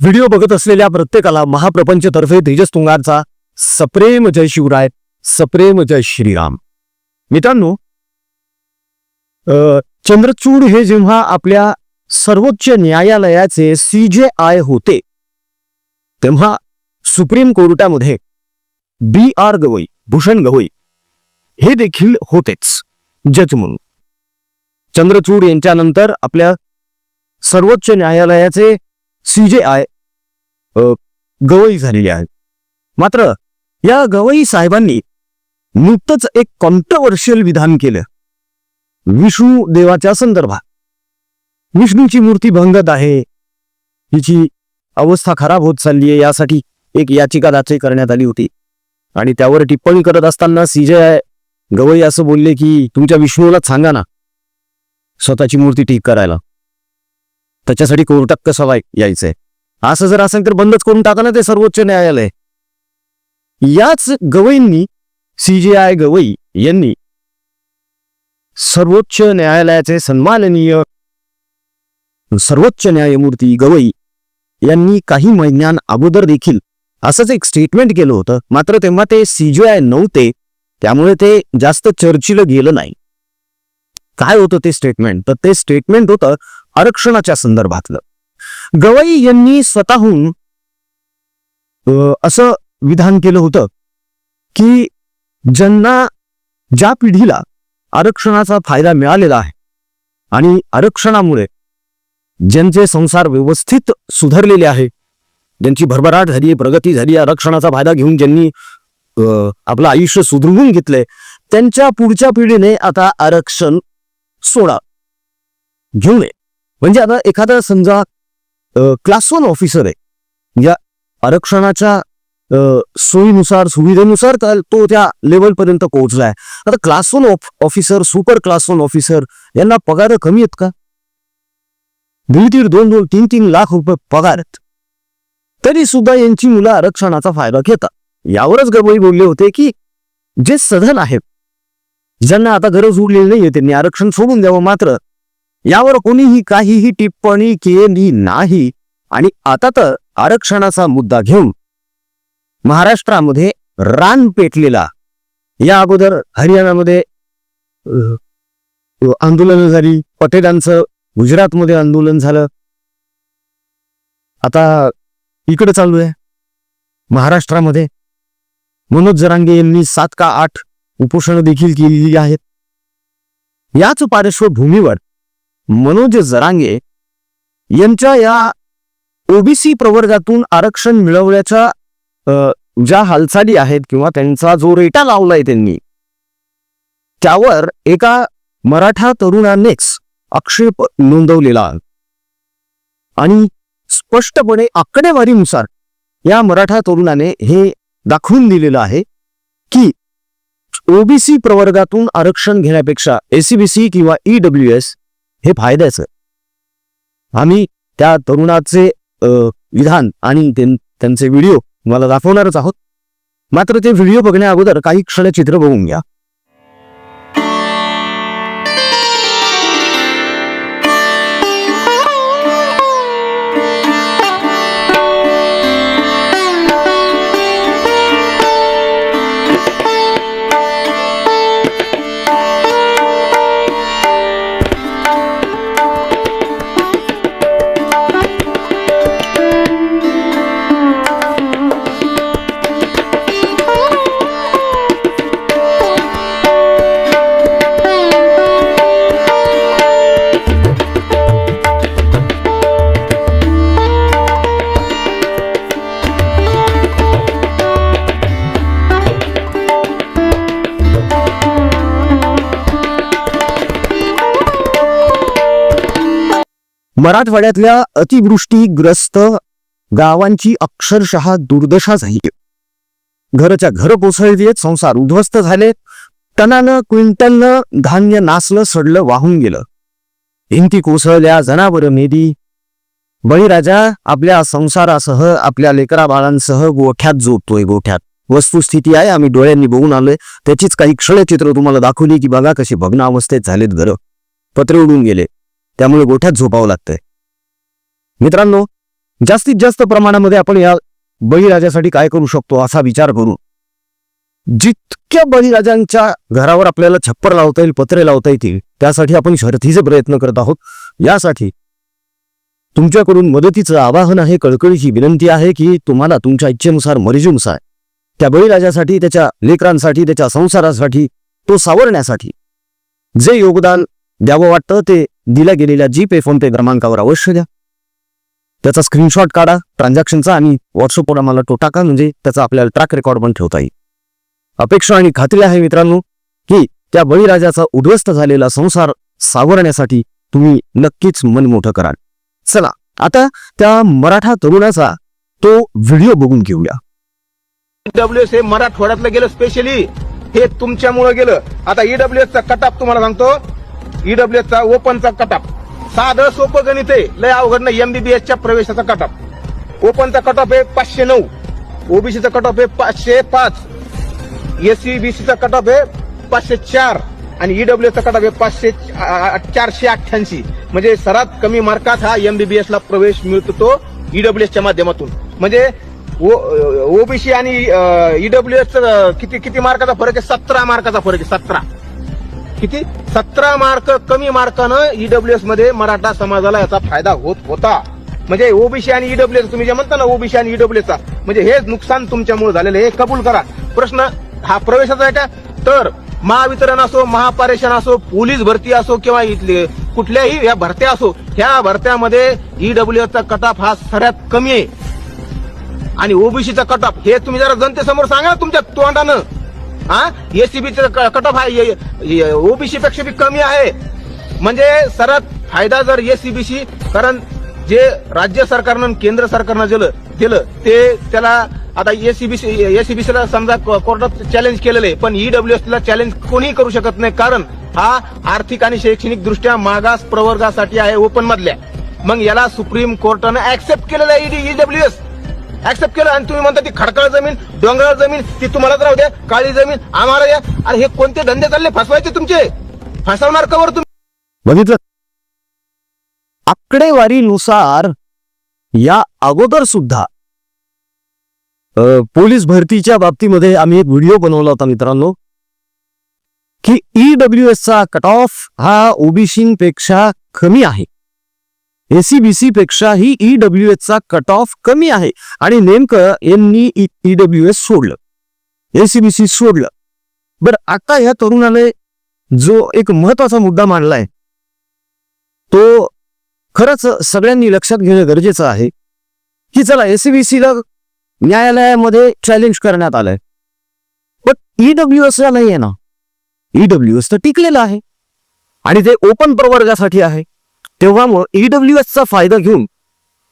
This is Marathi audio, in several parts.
व्हिडिओ बघत असलेल्या प्रत्येकाला महाप्रपंचतर्फे तेजस तुंगारचा सप्रेम जय शिवराय सप्रेम जय श्रीराम. मित्रांनो चंद्रचूड हे जेव्हा आपल्या सर्वोच्च न्यायालयाचे सी जे आय होते तेव्हा सुप्रीम कोर्टामध्ये बी आर गवई भूषण गवई हे देखील होतेच जज म्हणून. चंद्रचूड यांच्यानंतर आपल्या सर्वोच्च न्यायालयाचे सी जे आय गवई झालेली आहे. मात्र या गवई साहेबांनी नुकतंच एक कॉन्ट्रवर्शियल विधान केलं. विष्णू देवाच्या संदर्भात. विष्णूची मूर्ती भंगत आहे. हिची अवस्था खराब होत चालली आहे यासाठी एक याचिका दाखल करण्यात आली होती. आणि त्यावर टिप्पणी करत असताना सीजे गवई असं बोलले की तुमच्या विष्णूलाच सांगा ना. स्वतःची मूर्ती ठीक करायला. त्याच्यासाठी कोर्टात कसं वाय यायचंय? असं जर असेल तर बंदच करून टाका ना ते सर्वोच्च न्यायालय. याच गवईंनी सीजीआय गवई यांनी सर्वोच्च न्यायालयाचे सन्माननीय सर्वोच्च न्यायमूर्ती गवई यांनी काही महिन्यां अगोदर देखील असंच एक स्टेटमेंट केलं होतं. मात्र तेव्हा ते सीजीआय नव्हते. त्यामुळे ते जास्त चर्चेला गेलं नाही. काय होतं ते स्टेटमेंट तर ते स्टेटमेंट होतं आरक्षणाच्या संदर्भातलं. गवई यांनी स्वतःहून असं विधान केलं होतं की ज्यांना ज्या पिढीला आरक्षणाचा फायदा मिळालेला आहे आणि आरक्षणामुळे ज्यांचे संसार व्यवस्थित सुधारलेले आहे ज्यांची भरभराट झाली प्रगती झाली आरक्षणाचा फायदा घेऊन ज्यांनी आपलं आयुष्य सुधरवून घेतलंय त्यांच्या पुढच्या पिढीने आता आरक्षण सोडा घेऊ नये. म्हणजे आता एखादा समजा क्लास वन ऑफिसर आहे या आरक्षणाच्या सोयीनुसार सुविधेनुसार तो त्या लेवलपर्यंत पोहोचलाय. आता class one officer super class one officer यांना पगार कमी आहेत का? दीड दीड दोन दोन तीन तीन लाख रुपये पगार आहेत. तरी सुद्धा यांची मुलं आरक्षणाचा फायदा घेतात. यावरच गवई बोलले होते की जे सधन आहेत ज्यांना आता गरज उरलेली नाहीये त्यांनी आरक्षण सोडून द्यावं मात्र यावर कोणीही काहीही टिप्पणी केली नाही. आणि आता तर आरक्षणाचा मुद्दा घेऊन महाराष्ट्रामध्ये रान पेटलेला. या अगोदर हरियाणामध्ये आंदोलन झाली पटेलांचं गुजरातमध्ये आंदोलन झालं. आता इकडे चालू आहे. महाराष्ट्रामध्ये मनोज जरांगे यांनी सात का आठ उपोषणं देखील केलेली आहेत. याच पार्श्वभूमीवर मनोज जरांगे यांच्या या ओबीसी प्रवर्गातून आरक्षण मिळवण्याच्या ज्या हालचाली आहेत किंवा त्यांचा जो रेटा लावलाय त्यांनी त्यावर एका मराठा तरुणानेच आक्षेप नोंदवलेला. आणि स्पष्टपणे आकडेवारीनुसार या मराठा तरुणाने हे दाखवून दिलेलं आहे की ओबीसी प्रवर्गातून आरक्षण घेण्यापेक्षा एसीबीसी किंवा ईडब्ल्यू एस हे फायद्याचं. आम्ही त्या तरुणाचे विधान आणि त्यांचे व्हिडिओ तुम्हाला दाखवणारच आहोत. मात्र ते व्हिडिओ बघण्या अगोदर काही क्षण चित्र बघून घ्या. मराठवाड्यातल्या अतिवृष्टीग्रस्त गावांची अक्षरशः दुर्दशा झाली. घरच्या घर कोसळलीत संसार उद्ध्वस्त झाले टनानं क्विंटलनं धान्य नासलं सडलं वाहून गेलं. भिंती कोसळल्या जनावरं मेदी बळीराजा आपल्या संसारासह आपल्या लेकरा बाळांसह गोठ्यात जोडतोय गोठ्यात. वस्तुस्थिती आहे आम्ही डोळ्यांनी बघून आलोय. त्याचीच काही क्षणचित्र तुम्हाला दाखवली की बघा कशी भग्न अवस्थेत झालेत घरं. पत्रे उडून गेले. त्यामुळे गोठ्यात झोपावं लागतंय. मित्रांनो जास्तीत जास्त प्रमाणामध्ये आपण या बळीराजासाठी काय करू शकतो असा विचार करू जितक्या बळीराजांच्या घरावर आपल्याला छप्पर लावता येईल पत्रे लावता येतील त्यासाठी आपण शर्थीचे प्रयत्न करत आहोत. यासाठी तुमच्याकडून मदतीचं आवाहन आहे कळकळीची विनंती आहे की तुम्हाला तुमच्या इच्छेनुसार मर्जीनुसार त्या बळीराजासाठी त्याच्या लेकरांसाठी त्याच्या संसारासाठी तो सावरण्यासाठी जे योगदान द्यावं वाटतं ते दिल्या गेलेल्या जी पे फोन पे क्रमांकावर अवश्य द्या. त्याचा स्क्रीनशॉट काढा ट्रान्झॅक्शनचा आणि व्हॉट्सअपवर आम्हाला तो टाका म्हणजे त्याचा आपल्याला ट्रॅक रेकॉर्ड पण ठेवता येईल. अपेक्षा आणि खात्री आहे मित्रांनो की त्या बळीराजाचा उद्ध्वस्त झालेला संसार सावरण्यासाठी तुम्ही नक्कीच मन मोठं कराल. चला आता त्या मराठा तरुणाचा तो व्हिडिओ बघून घेऊया. डब्ल्यू एस हे मराठवाड्यातलं गेलं स्पेशली हे तुमच्यामुळे गेलं. आता ईडब्ल्यूएस चा कटाप तुम्हाला सांगतो. ईडब्ल्यूएस ओपनचा कटअप साधं सोपं गणित आहे लय अवघड नाही एमबीबीएसच्या प्रवेशाचा कटअप ओपनचा कटअप आहे पाचशे नऊ ओबीसीचा कटअप आहे पाचशे पाच एससीबीसीचा कटअप आहे पाचशे चार आणि ईडब्ल्यूएस कटअप आहे पाचशे चारशे अठ्ठ्याऐंशी म्हणजे सर्वात कमी मार्कात हा एमबीबीएसला प्रवेश मिळतो तो ईडब्ल्यूएसच्या माध्यमातून म्हणजे ओबीसी आणि ईडब्ल्यूएस किती किती मार्काचा फरक आहे सतरा मार्काचा फरक आहे सतरा किती? सतरा मार्क कमी मार्कानं ईडब्ल्यूएसमध्ये मराठा समाजाला याचा फायदा होत होता. म्हणजे ओबीसी आणि ईडब्ल्यूएस तुम्ही जे म्हणता ना ओबीसी आणि ईडब्ल्यूएस चा म्हणजे हे नुकसान तुमच्यामुळे झालेलं आहे हे कबूल करा. प्रश्न हा प्रवेशाचा आहे का? तर महावितरण असो महापारेषण असो पोलीस भरती असो किंवा इथले कुठल्याही या भरत्या असो ह्या भरत्यामध्ये ईडब्ल्यूएसचा कटाप हा सगळ्यात कमी आहे. आणि ओबीसीचा कट ऑफ हे तुम्ही जरा जनतेसमोर सांगा ना तुमच्या तोंडानं. हा? एसीबीचा कट ऑफ आहे. ओबीसी पेक्षा बी कमी आहे. म्हणजे सर्वात फायदा जर एसीबीसी कारण जे राज्य सरकारनं केंद्र सरकारनं दिलं दिलं ते त्याला आता एसीबीसी एसीबीसीला समजा कोर्टात चॅलेंज केलेलं आहे पण ईडब्ल्यूएसला चॅलेंज कोणीही करू शकत नाही कारण हा आर्थिक आणि शैक्षणिक दृष्ट्या मागास प्रवर्गासाठी आहे ओपन मधल्या. मग याला सुप्रीम कोर्टानं ऍक्सेप्ट केलेलं आहे e ईडब्ल्यूएस ऍक्सेप्ट केलं आणि तुम्ही म्हणता ती खडकाळ जमीन डोंगराळ जमीन ती तुम्हालाच राहू द्या काळी जमीन आम्हाला द्या. अरे हे कोणते धंदे चालले? फसवायचे तुमचे. फसवणार कवर तुम्ही? बघितलं? आकडेवारीनुसार या अगोदर सुद्धा पोलीस भरतीच्या बाबतीमध्ये आम्ही एक व्हिडिओ बनवला होता मित्रांनो की ईडब्ल्यू चा कट ऑफ हा ओबीसीपेक्षा कमी आहे. एसीबीसी पेक्षाही ईडब्ल्यू चा कट ऑफ कमी आहे. आणि नेमकं यांनी e- ईडब्ल्यू एस सोडलं. एसीबीसी सोडलं. बरं आता या तरुणाने जो एक महत्त्वाचा मुद्दा मांडलाय तो खरंच सगळ्यांनी लक्षात घेणं गरजेचं आहे की चला एसीबीसीला न्यायालयामध्ये चॅलेंज करण्यात आलंय. पण ईडब्ल्यू एसला नाही आहे ना. ईडब्ल्यू एस तर टिकलेलं आहे. आणि ते ओपन प्रवर्गासाठी आहे. तेव्हा मग ईडब्ल्यू चा फायदा घेऊन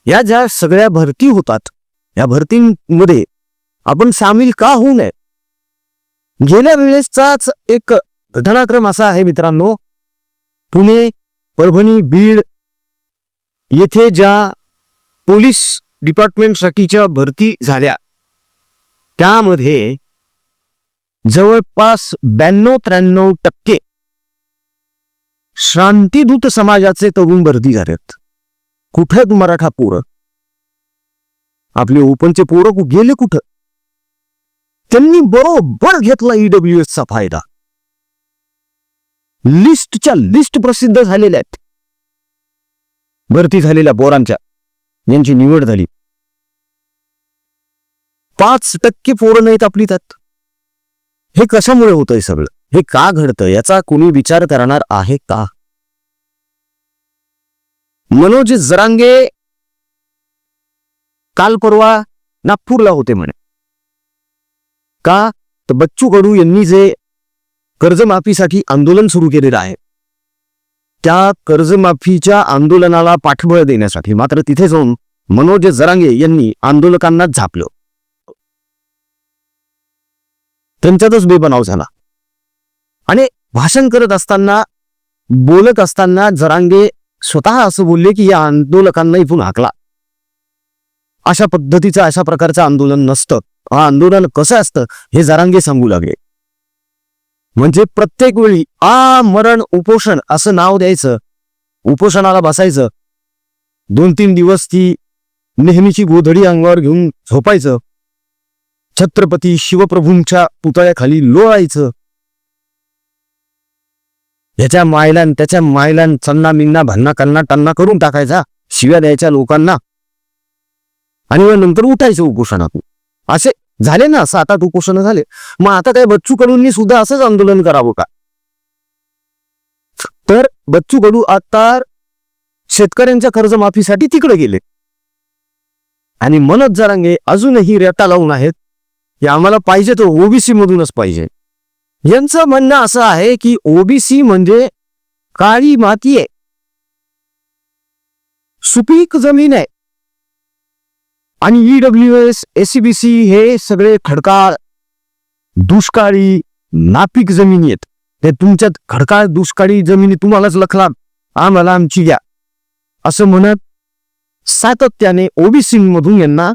या ज्या सगळ्या भरती होतात या भरतींमध्ये आपण सामील का होऊ नये? गेल्या वेळेसचाच एक घटनाक्रम असा आहे मित्रांनो. पुणे परभणी बीड येथे ज्या पोलीस डिपार्टमेंटसाठीच्या भरती झाल्या त्यामध्ये जवळपास ब्याण्णव त्र्याण्णव टक्के शांतीदूत समाजाचे तरुण भरती झालेत. कुठं मराठा पोरं? आपले ओपनचे पोरं गेले कुठं? त्यांनी बरोबर घेतला ईडब्ल्यू चा फायदा. लिस्टच्या लिस्ट प्रसिद्ध झालेल्या आहेत. भरती झालेल्या पोरांच्या. यांची निवड झाली. पाच टक्के पोरं नाहीत आपली त्यात. हे कशामुळे होतंय सगळं? हे का घडतं याचा कुणी विचार करणार आहे का? मनोज जरांगे काल परवा नागपूरला होते म्हणे. का? तर बच्चू कडू यांनी जे कर्जमाफीसाठी आंदोलन सुरू केलेलं आहे त्या कर्जमाफीच्या आंदोलनाला पाठबळ देण्यासाठी मात्र तिथे जाऊन मनोज जरांगे यांनी आंदोलकांना झापलं. त्यांच्यातच बेबनाव झाला. भाषण करत असताना बोलत असताना जरांगे स्वतः असं बोलले की या आंदोलकांना इथून हाकला. अशा पद्धतीचं अशा प्रकारचं आंदोलन नसतं. हा आंदोलन कसं असतं हे जरांगे सांगू लागले. म्हणजे प्रत्येक वेळी आ मरण उपोषण असं नाव द्यायचं उपोषणाला बसायचं. दोन तीन दिवस ती नेहमीची गोधडी अंगावर घेऊन झोपायचं. छत्रपती शिवप्रभूंच्या पुतळ्याखाली लोळायचं. ह्याच्या मायलान त्याच्या मायलान चन्ना मिन्ना भन्ना कन्ना टन्ना करून टाकायचा शिव्या द्यायच्या लोकांना. आणि मग नंतर उठायचं उपोषणातून. असे झाले ना सात आठ उपोषण झाले. मग आता काय बच्चू कडूंनी सुद्धा असंच आंदोलन करावं का? तर बच्चू कडू आता शेतकऱ्यांच्या कर्जमाफीसाठी तिकडे गेले. आणि मनोज जरांगे अजूनही रेटा लावून आहेत. हे आम्हाला पाहिजे तर ओबीसी मधूनच पाहिजे. यांचं म्हणणं असं आहे की ओबीसी म्हणजे काळी माती आहे. सुपीक जमीन आहे. आणि ईडब्ल्यू एस एसीबीसी हे सगळे खडकाळ दुष्काळी नापीक जमिनी आहेत. ते तुमच्यात खडकाळ दुष्काळी जमिनी तुम्हालाच लखला आम्हाला आमची घ्या. असं म्हणत सातत्याने ओबीसी मधून यांना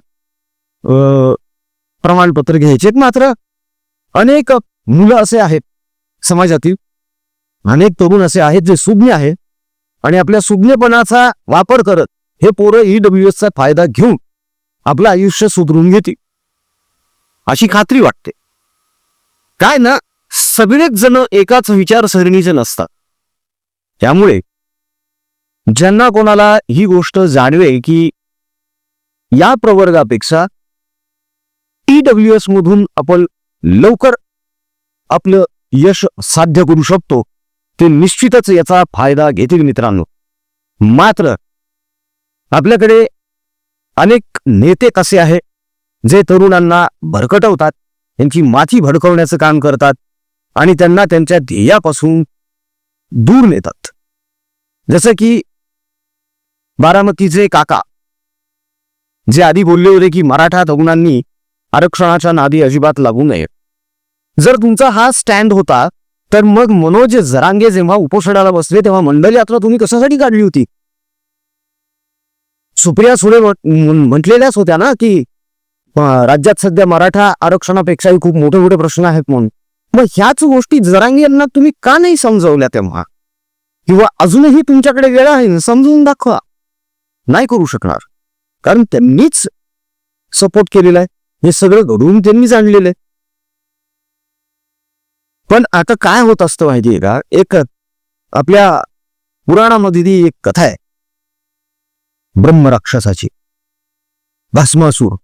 प्रमाणपत्र घ्यायचे मात्र अनेक मुलं असे आहेत समाजातील. अनेक तरुण असे आहेत जे सुज्ञ आहेत आणि आपल्या सुज्ञपणाचा वापर करत हे पोरं ईडब्ल्यू चा फायदा घेऊन आपलं आयुष्य सुधरून घेतील. अशी खात्री वाटते. काय ना सगळेच जण एकाच विचारसरणीचे नसतात. त्यामुळे ज्यांना कोणाला ही गोष्ट जाणवे की या प्रवर्गापेक्षा ईडब्ल्यू एस मधून आपण लवकर आपलं यश साध्य करू शकतो ते निश्चितच याचा फायदा घेतील मित्रांनो. मात्र आपल्याकडे अनेक नेते कसे आहे जे तरुणांना भरकटवतात त्यांची माथी भडकवण्याचं काम करतात आणि त्यांना त्यांच्या ध्येयापासून दूर नेतात. जसं की बारामतीचे काका जे आधी बोलले होते की मराठा तरुणांनी आरक्षणाच्या नादी अजिबात लागू नये. जर तुमचा हा स्टँड होता तर मग मनोज जरांगे जेव्हा उपोषणाला बसले तेव्हा मंडल यात्रा तुम्ही कशासाठी काढली होती? सुप्रिया सुळे म्हटलेल्याच होत्या ना की राज्यात सध्या मराठा आरक्षणापेक्षाही खूप मोठे मोठे प्रश्न आहेत म्हणून. मग ह्याच गोष्टी जरांगे यांना तुम्ही का नाही समजवल्या तेव्हा? किंवा अजूनही तुमच्याकडे वेळ आहे समजून दाखवा. नाही करू शकणार. कारण त्यांनीच सपोर्ट केलेला आहे. हे सगळं घडवून त्यांनीच आणलेलं आहे. पण आता काय होत असतं माहितीये का? एक आपल्या पुराणामध्ये ती एक कथा आहे. ब्रह्मराक्षसाची. भस्मासूर.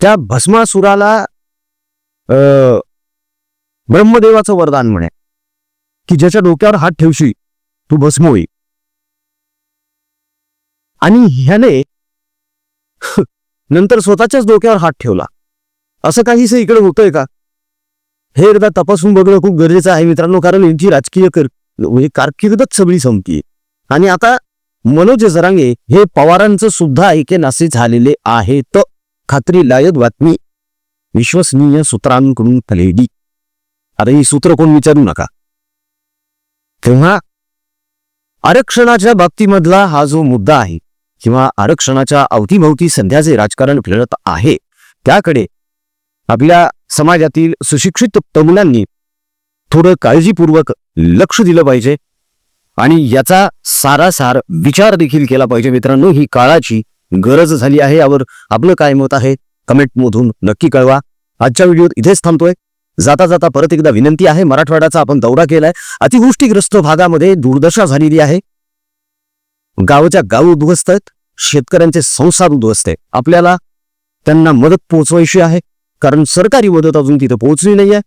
त्या भस्मासुराला ब्रह्मदेवाचं वरदान म्हणे की ज्याच्या डोक्यावर हात ठेवशी तू भस्म होई. आणि ह्याने नंतर स्वतःच्याच डोक्यावर हात ठेवला. असं काहीच इकडे होतंय का? हे एकदा तपासून बघणं खूप गरजेचं आहे मित्रांनो कारण यांची राजकीय कर म्हणजे कारकिर्दच सगळी संपतीये आणि आता मनोज जरांगे हे पवारांचं सुद्धा ऐकेनासे झालेले आहेत. खात्रीलायक बातमी. विश्वसनीय सूत्रांकडून कलेडी आता ही सूत्र कोण विचारू नका. तेव्हा आरक्षणाच्या बाबतीमधला हा जो मुद्दा आहे किंवा आरक्षणाच्या अवतीभवती सध्या जे राजकारण फिरत आहे त्याकडे आपल्या समाजातील सुशिक्षित तरुणांनी थोडं काळजीपूर्वक लक्ष दिलं पाहिजे आणि याचा सारासार विचार देखील केला पाहिजे. मित्रांनो ही काळाची गरज झाली आहे. यावर आपलं काय मत आहे? कमेंटमधून नक्की कळवा. आजच्या व्हिडिओत इथेच थांबतोय. जाता जाता परत एकदा विनंती आहे मराठवाड्याचा आपण दौरा केलाय. अतिवृष्टीग्रस्त भागामध्ये दुर्दशा झालेली आहे. गावच्या गाव उद्ध्वस्त आहेत. शेतकऱ्यांचे संसार उद्ध्वस्त आहे आपल्याला त्यांना मदत पोहोचवायची आहे. कारण सरकारी मदत अजून तिथं पोहोचली नाहीये.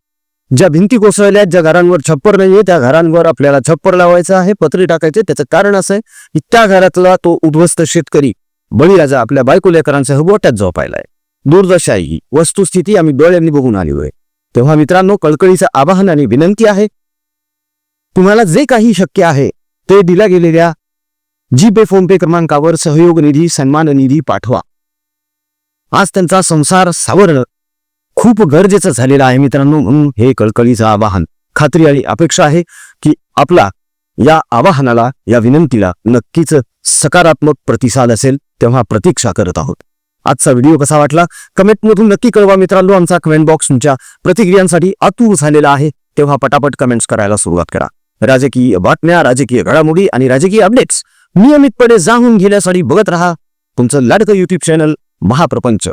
ज्या भिंती कोसळल्या ज्या घरांवर छप्पर नाहीये त्या घरांवर आपल्याला छप्पर लावायचं आहे पत्रे टाकायचे त्याचं कारण असं आहे की त्या घरातला तो उद्ध्वस्त शेतकरी बळीराजा आपल्या बायको लेकरांसह गोट्यात झोपायलाय दुर्दशा ही वस्तुस्थिती आम्ही डोळ्यांनी बघून आली होय तेव्हा मित्रांनो कळकळीचं आवाहन आणि विनंती आहे तुम्हाला जे काही शक्य आहे ते दिल्या गेलेल्या जी पे फोन पे क्रमांकावर सहयोग निधी सन्मान निधी पाठवा. आज त्यांचा संसार सावरणं खूप गरजेचं झालेलं आहे मित्रांनो म्हणून हे कळकळीचं आवाहन. खात्री आणि अपेक्षा आहे की आपला या आवाहनाला या विनंतीला नक्कीच सकारात्मक प्रतिसाद असेल तेव्हा प्रतीक्षा करत आहोत. आजचा व्हिडिओ कसा वाटला? कमेंटमधून नक्की कळवा मित्रांनो. आमचा कमेंट बॉक्स तुमच्या प्रतिक्रियांसाठी आतूर झालेला आहे. तेव्हा पटापट कमेंट्स करायला सुरुवात करा. राजकीय बातम्या राजकीय घडामोडी आणि राजकीय अपडेट्स नियमितपणे जाणून घेण्यासाठी बघत राहा. तुमचं लाडकं युट्यूब चॅनल महाप्रपंच.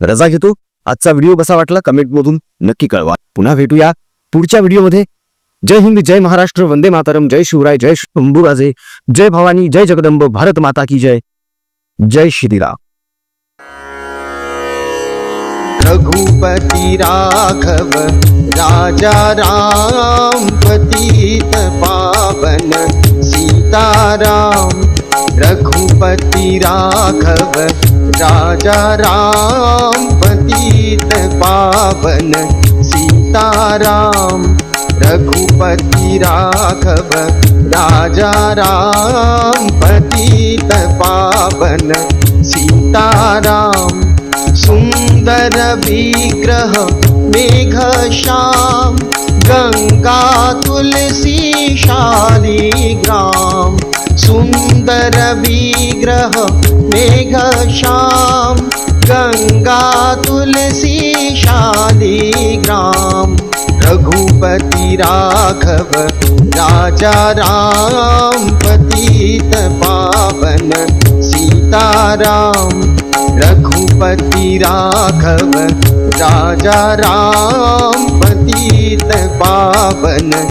रजा घेतो. आजचा व्हिडिओ कसा वाटला कमेंटमधून नक्की कळवा. पुन्हा भेटूया पुढच्या व्हिडिओमध्ये. जय हिंद जय महाराष्ट्र वंदे मातरम जय शिवराय जय शंभूराजे जय भवानी जय जगदंब भारत माता की जय. जय श्रीराम. रघुपति राघव राजा राम पतित पावन सीताराम। रघुपति राघव राजा राम पतित पावन सीताराम रघुपति राघव राजा राम पतित पावन सीताराम। सुन्दर विग्रह मेघ गङ्गा तुलसी शालिग्राम सुन्दर विग्रह मेघ श्याम गङ्गा तुलसी शालिग्राम रघुपति राघव राजा राम पतित पावन सीताराम रघुपति राघव राजा राम पतित पावन